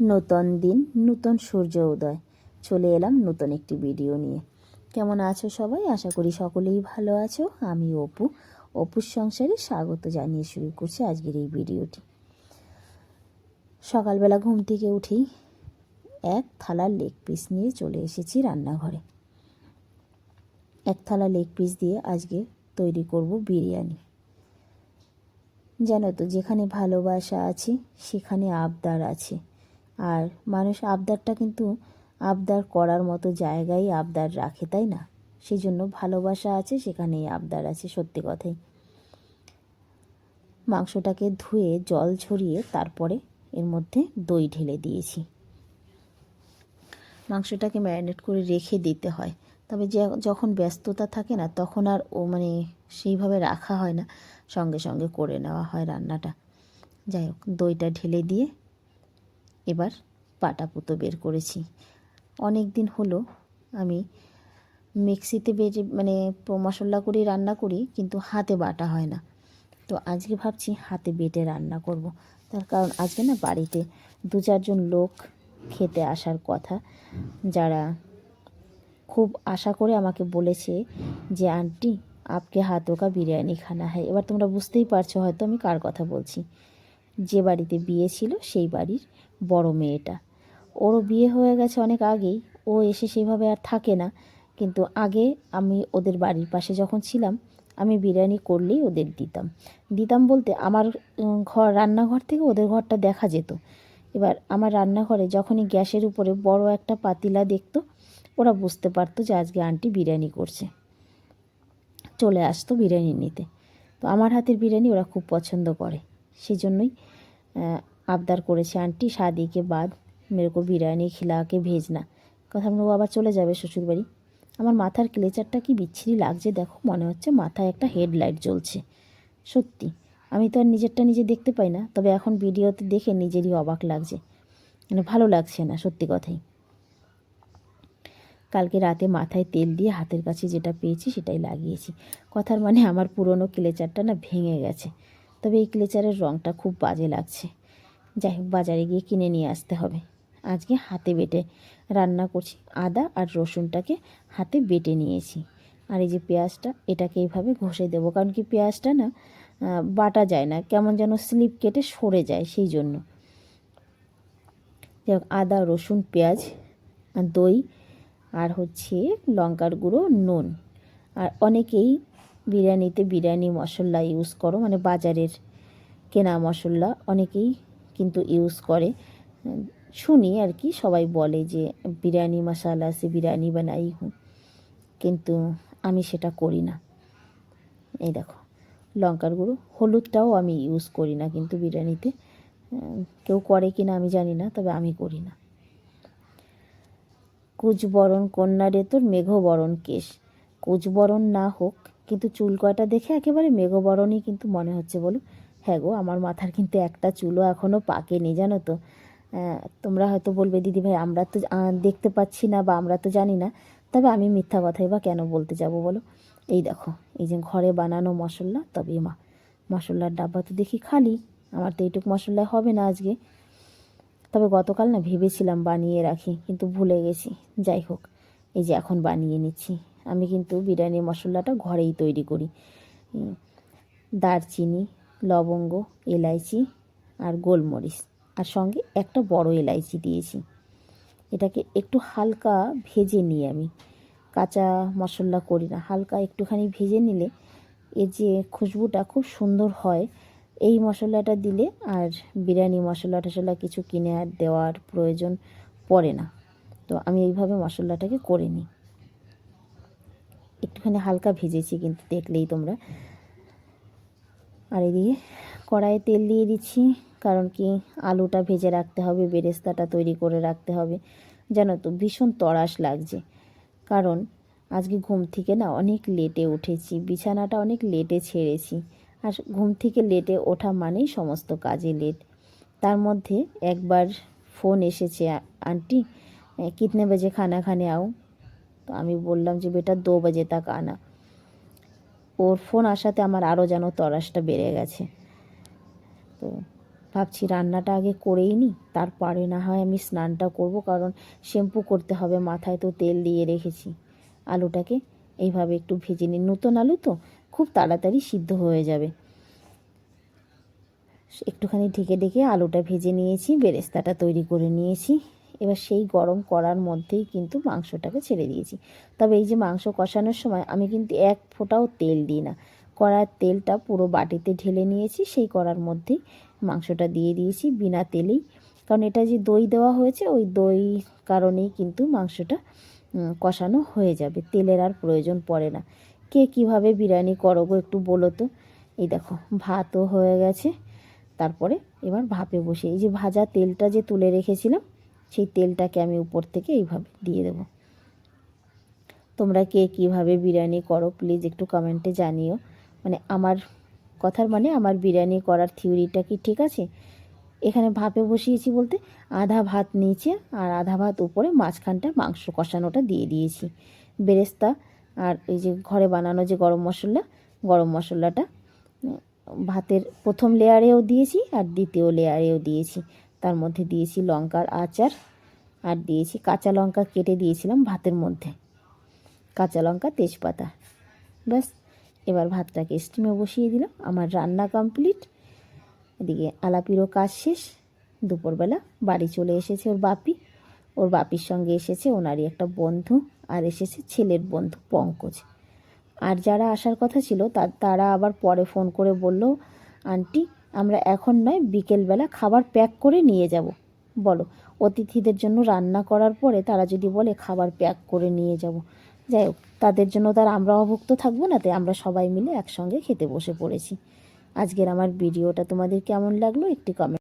নূতন দিন, নূতন সূর্য উদয়। চলে এলাম নতুন একটি ভিডিও নিয়ে। কেমন আছো সবাই? আশা করি সকলেই ভালো আছো। আমি অপু। অপুর সংসারে স্বাগত জানিয়ে শুরু করছি আজকের এই ভিডিওটি সকালবেলা ঘুম থেকে উঠেই এক থালা লেগ পিস নিয়ে চলে এসেছি রান্নাঘরে। এক থালা লেগ পিস দিয়ে আজকে তৈরি করব বিরিয়ানি। জানো তো, যেখানে ভালোবাসা আছে, সেখানে আবদার আছে। আর মানুষ আবদারটা কিন্তু আবদার করার মতো জায়গায় আবদার রাখে, তাই না? সেই জন্য ভালোবাসা আছে, সেখানেই আবদার আছে, সত্যি কথাই। মাংসটাকে ধুয়ে, জল ছড়িয়ে তারপরে এর মধ্যে দই ঢেলে দিয়েছি। মাংসটাকে ম্যারিনেট করে রেখে দিতে হয়। তবে যে যখন ব্যস্ততা থাকে না, তখন আর ও মানে সেইভাবে রাখা হয় না। সঙ্গে সঙ্গে করে নেওয়া হয় রান্নাটা। যাই হোক, দইটা ঢেলে দিয়ে এবার পাটা পুতো বের করেছি। অনেক দিন হলো আমি মিক্সিতে বেটে মানে মশলা করে রান্না করি, কিন্তু হাতে বাটা হয় না। তো আজকে ভাবছি হাতে বেটে রান্না করব। তার কারণ আজকে না বাড়িতে দু চারজন লোক খেতে আসার কথা, যারা খুব আশা করে আমাকে বলেছে যে, আন্টি, আপকে হাতও কা বিরিয়ানি খানা হয় এবার তোমরা বুঝতেই পারছ হয়তো আমি কার কথা বলছি। যে বাড়িতে বিয়ে ছিল সেই বাড়ির বড় মেয়েটা। ওরও বিয়ে হয়ে গেছে অনেক আগেই। ও এসে সেইভাবে আর থাকে না। কিন্তু আগে আমি ওদের বাড়ির পাশে যখন ছিলাম, আমি বিরিয়ানি করলেই ওদের দিতাম। দিতাম বলতে আমার ঘর, রান্নাঘর থেকে ওদের ঘরটা দেখা যেত। এবার আমার রান্নাঘরে যখনই গ্যাসের উপরে বড় একটা পাতিলা দেখতো, ওরা বুঝতে পারতো যে আজকে আন্টি বিরিয়ানি করছে। চলে আসতো বিরিয়ানি নিতে। তো আমার হাতের বিরিয়ানি ওরা খুব পছন্দ করে। সেই জন্যই আবদার করেছে আন্টি শাদিকে বাদ, মেরে কো বিরিয়ানি খিলাকে ভেজনা কথা বলব আবার চলে যাবে শ্বশুরবাড়ি। আমার মাথার ক্লেচারটা কি বিচ্ছিরি লাগছে দেখো, মনে হচ্ছে মাথায় একটা হেডলাইট জ্বলছে। সত্যি, আমি তো আর নিজেরটা নিজে দেখতে পাই না, তবে এখন ভিডিওতে দেখে নিজেরই অবাক লাগছে। মানে ভালো লাগছে না, সত্যি কথাই। কালকে রাতে মাথায় তেল দিয়ে হাতের কাছে যেটা পেয়েছি সেটাই লাগিয়েছি। কথার মানে আমার পুরনো ক্লেচারটা না ভেঙে গেছে। তবে এই ক্লেচারের রঙটা খুব বাজে লাগছে। যাই হোক, বাজারে গিয়ে কিনে নিয়ে আসতে হবে। আজকে হাতে বেটে রান্না করছি। আদা আর রসুনটাকে হাতে বেটে নিয়েছি। আর এই যে পেঁয়াজটা, এটাকে এইভাবে ঘষে দেবো। কারণ কি পেঁয়াজটা না বাটা যায় না, কেমন যেন স্লিপ কেটে সরে যায় সেই জন্য। যাই হোক, আদা, রসুন, পেঁয়াজ আর দই আর হচ্ছে লঙ্কার গুঁড়ো, নুন। আর অনেকেই বিরিয়ানিতে বিরিয়ানি মশলা ইউজ করো মানে বাজারের কেনা মশলা অনেকেই কিন্তু ইউজ করে। শুনি আর কি, সবাই বলে যে বিরিয়ানি মশালা সে বিরিয়ানি বানাই। হুঁ কিন্তু আমি সেটা করি না। এই দেখো, লঙ্কার গুঁড়ো, হলুদটাও আমি ইউজ করি না কিন্তু বিরিয়ানিতে। কেউ করে কি না আমি জানি না, তবে আমি করি না। কুচবরণ কন্যা রে তোর মেঘবরণ কেশ। কুচবরণ না হোক কিন্তু চুল কয়টা দেখে একেবারে মেঘবরণই কিন্তু মনে হচ্ছে বলো হ্যাঁ গো, আমার মাথার কিন্তু একটা চুলও এখনও পাকেনি, জানো তো। তোমরা হয়তো বলবে, দিদি ভাই, আমরা তো দেখতে পাচ্ছি না বা আমরা তো জানি না। তবে আমি মিথ্যা কথাই বা কেন বলতে যাব বলো? এই দেখো, এই যে ঘরে বানানো মশলা তবে মা। মশলার ডাব্বা তো দেখি খালি, আমার তো এইটুকু মশলায় হবে না আজকে। তবে গতকাল না ভেবেছিলাম বানিয়ে রাখি, কিন্তু ভুলে গেছি। যাই হোক, এই যে এখন বানিয়ে নিচ্ছি। আমি কিন্তু বিরিয়ানির মশলাটা ঘরেই তৈরি করি। দারচিনি, লবঙ্গ, এলাইচি আর গোলমরিচ। আর সঙ্গে একটা বড় এলাইচি দিয়েছি। এটাকে একটু হালকা ভেজে নিই আমি। কাঁচা মশলা করি না, হালকা একটুখানি ভেজে নিলে এর যে খুশবুটা খুব সুন্দর হয়, এই মশলাটা দিলে আর বিরিয়ানি মশলা টশলা কিছু কিনে আর দেওয়ার প্রয়োজন পড়ে না। তো আমি এইভাবে মশলাটাকে করে নিই। একটুখানি হালকা ভেজেছি কিন্তু দেখলেই তোমরা। আর এদিকে কড়াইয়ে তেল দিয়ে দিচ্ছি, কারণ কি আলুটা ভেজে রাখতে হবে, বেরেস্তাটা তৈরি করে রাখতে হবে। জানো তো, ভীষণ তরাস লাগছে। কারণ আজকে ঘুম থেকে না অনেক লেটে উঠেছি, বিছানাটা অনেক লেটে ছেড়েছি। আর ঘুম থেকে লেটে ওঠা মানেই সমস্ত কাজে লেট। তার মধ্যে একবার ফোন এসেছে আন্টি কিতনে বাজে খানা খানে আও? তো আমি বললাম যে, বেটা, দো বাজে তাক আনা ওর ফোন আসাতে আমার আরও যেন তরাসটা বেড়ে গেছে। তো ভাবছি রান্নাটা আগে করেই নিই তারপরে না হয় আমি স্নানটা করব, কারণ শ্যাম্পু করতে হবে, মাথায় তো তেল দিয়ে রেখেছি। আলুটাকে এইভাবে একটু ভেজে নিই। নতুন আলু তো খুব তাড়াতাড়ি সিদ্ধ হয়ে যাবে। একটুখানি ঢেকে ঢেকে আলুটা ভেজে নিয়েছি, বেরেস্তাটা তৈরি করে নিয়েছি। এবার সেই গরম করার মধ্যেই কিন্তু মাংসটাকে ছেড়ে দিয়েছি। তবে এই যে মাংস কষানোর সময় আমি কিন্তু এক ফোঁটাও তেল দিই না। কড়ার তেলটা পুরো বাটিতে ঢেলে নিয়েছি, সেই কড়ার মধ্যেই মাংসটা দিয়ে দিয়েছি বিনা তেলেই। কারণ এটা যে দই দেওয়া হয়েছে, ওই দই কারণেই কিন্তু মাংসটা কষানো হয়ে যাবে। তেলের আর প্রয়োজন পড়ে না। কে কীভাবে বিরিয়ানি করো গো একটু বলো তো? এই দেখো, ভাতও হয়ে গেছে। তারপরে এবার ভাপে বসে এই যে ভাজা তেলটা যে তুলে রেখেছিলাম সেই তেলটাকে আমি উপর থেকে এইভাবে দিয়ে দেবো। তোমরা কে কীভাবে বিরিয়ানি করো প্লিজ একটু কমেন্টে জানিও। মানে আমার কথার মানে আমার বিরিয়ানি করার থিওরিটা কি ঠিক আছে? এখানে ভাপে বসিয়েছি বলতে আধা ভাত নিচে আর আধা ভাত উপরে মাঝখানটা মাংস কষানোটা দিয়ে দিয়েছি। বেরেস্তা আর ওই যে ঘরে বানানো যে গরম মশলা, গরম মশলাটা, ভাতের প্রথম লেয়ারেও দিয়েছি আর দ্বিতীয় লেয়ারেও দিয়েছি। তার মধ্যে দিয়েছি লঙ্কার আচার আর দিয়েছি কাঁচা লঙ্কা কেটে দিয়েছিলাম ভাতের মধ্যে। কাঁচা লঙ্কা, তেজপাতা। ব্যাস, এবার ভাতটাকে স্টিমে বসিয়ে দিলাম। আমার রান্না কমপ্লিট এদিকে আলাপিরও কাজ শেষ। দুপুরবেলা বাড়ি চলে এসেছে ওর বাপি। ওর বাপির সঙ্গে এসেছে ওনারই একটা বন্ধু আর এসেছে ছেলের বন্ধু পঙ্কজ। আর যারা আসার কথা ছিল তারা আবার পরে ফোন করে বলল, আন্টি আমরা এখন নয়, বিকেলবেলা খাবার প্যাক করে নিয়ে যাব। বলো, অতিথিদের জন্য রান্না করার পরে তারা যদি বলে খাবার প্যাক করে নিয়ে যাব। যাই হোক, তাদের জন্য তার আমরা অভুক্ত থাকব না, তাই আমরা সবাই মিলে একসঙ্গে খেতে বসে পড়েছি। আজকের আমার ভিডিওটা তোমাদের কেমন লাগল একটি কমেন্ট